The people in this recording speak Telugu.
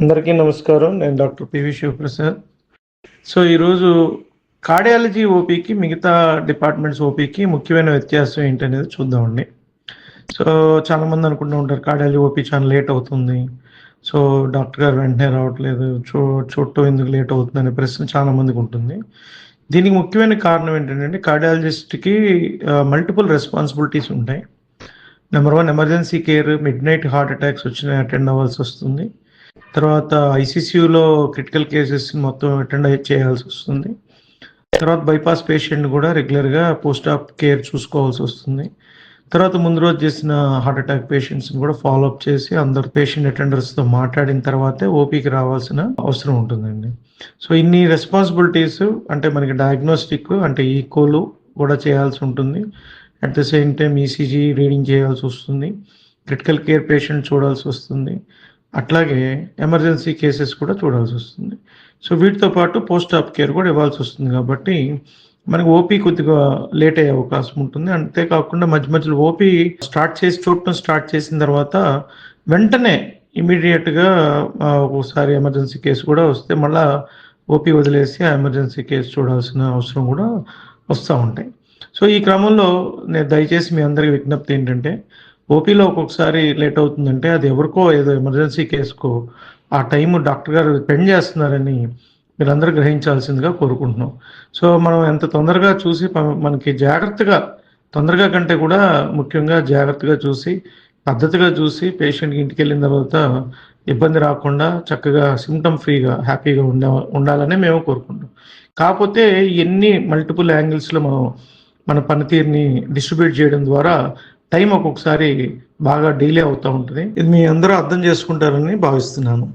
అందరికీ నమస్కారం. నేను doctor P V Sivaprasad. So ఈరోజు కార్డియాలజీ ఓపీకి మిగతా డిపార్ట్మెంట్స్ ఓపీకి ముఖ్యమైన వ్యత్యాసం ఏంటనేది చూద్దామండి సో చాలామంది అనుకుంటూ ఉంటారు కార్డియాలజీ ఓపీ చాలా లేట్ అవుతుంది. సో డాక్టర్ గారు వెంటనే రావట్లేదు. చూ చుట్టూ ఎందుకు లేట్ అవుతుంది అనే ప్రశ్న చాలామందికి ఉంటుంది. దీనికి ముఖ్యమైన కారణం ఏంటంటే కార్డియాలజిస్ట్కి మల్టిపుల్ రెస్పాన్సిబిలిటీస్ ఉంటాయి. Number one emergency care midnight heart attacks వచ్చిన అటెండ్ అవ్వాల్సి వస్తుంది. తర్వాత ఐసీసీయూలో క్రిటికల్ కేసెస్ మొత్తం అటెండ్ చేయాల్సి వస్తుంది. తర్వాత బైపాస్ పేషెంట్ కూడా రెగ్యులర్గా పోస్ట్ ఆప్ కేర్ చూసుకోవాల్సి వస్తుంది. తర్వాత ముందు రోజు చేసిన హార్ట్ అటాక్ పేషెంట్స్ని కూడా ఫాలో అప్ చేసి అందరు పేషెంట్ అటెండర్స్తో మాట్లాడిన తర్వాతే ఓపీకి రావాల్సిన అవసరం ఉంటుందండి. సో ఇన్ని రెస్పాన్సిబిలిటీస్ అంటే మనకి డయాగ్నోస్టిక్ అంటే ఈకోలు కూడా చేయాల్సి ఉంటుంది. At the same time ECG reading చేయాల్సి వస్తుంది. క్రిటికల్ కేర్ పేషెంట్ చూడాల్సి వస్తుంది. అట్లాగే ఎమర్జెన్సీ కేసెస్ కూడా చూడాల్సి వస్తుంది. సో వీటితో పాటు పోస్ట్ ఆప్ కేర్ కూడా ఇవ్వాల్సి వస్తుంది కాబట్టి మనకి ఓపీ కొద్దిగా లేట్ అయ్యే అవకాశం ఉంటుంది. అంతేకాకుండా మధ్య మధ్యలో ఓపీ స్టార్ట్ చేసి చూడటం స్టార్ట్ చేసిన తర్వాత వెంటనే ఇమీడియట్గా ఒకసారి ఎమర్జెన్సీ కేసు కూడా వస్తే మళ్ళా ఓపీ వదిలేసి ఆ ఎమర్జెన్సీ కేసు చూడాల్సిన అవసరం కూడా వస్తూ ఉంటాయి. సో ఈ క్రమంలో నేను దయచేసి మీ అందరికి విజ్ఞప్తి ఏంటంటే ఓపీలో ఒక్కొక్కసారి లేట్ అవుతుందంటే అది ఎవరికో ఏదో ఎమర్జెన్సీ కేసుకో ఆ టైం డాక్టర్ గారు స్పెండ్ చేస్తున్నారని మీరందరూ గ్రహించాల్సిందిగా కోరుకుంటున్నాం. సో మనం ఎంత తొందరగా చూసి మనకి జాగ్రత్తగా తొందరగా కంటే కూడా ముఖ్యంగా జాగ్రత్తగా చూసి పద్ధతిగా చూసి పేషెంట్కి ఇంటికి వెళ్ళిన తర్వాత ఇబ్బంది రాకుండా చక్కగా సిమ్టమ్ ఫ్రీగా హ్యాపీగా ఉండ ఉండాలని మేము కోరుకుంటాం కాకపోతే ఎన్ని మల్టిపుల్ యాంగిల్స్లో మనం మన పనితీరుని డిస్ట్రిబ్యూట్ చేయడం ద్వారా టైం ఒక్కొక్కసారి బాగా డిలే అవుతూ ఉంటుంది. ఇది మీ అందరూ అర్థం చేసుకుంటారని భావిస్తున్నాను.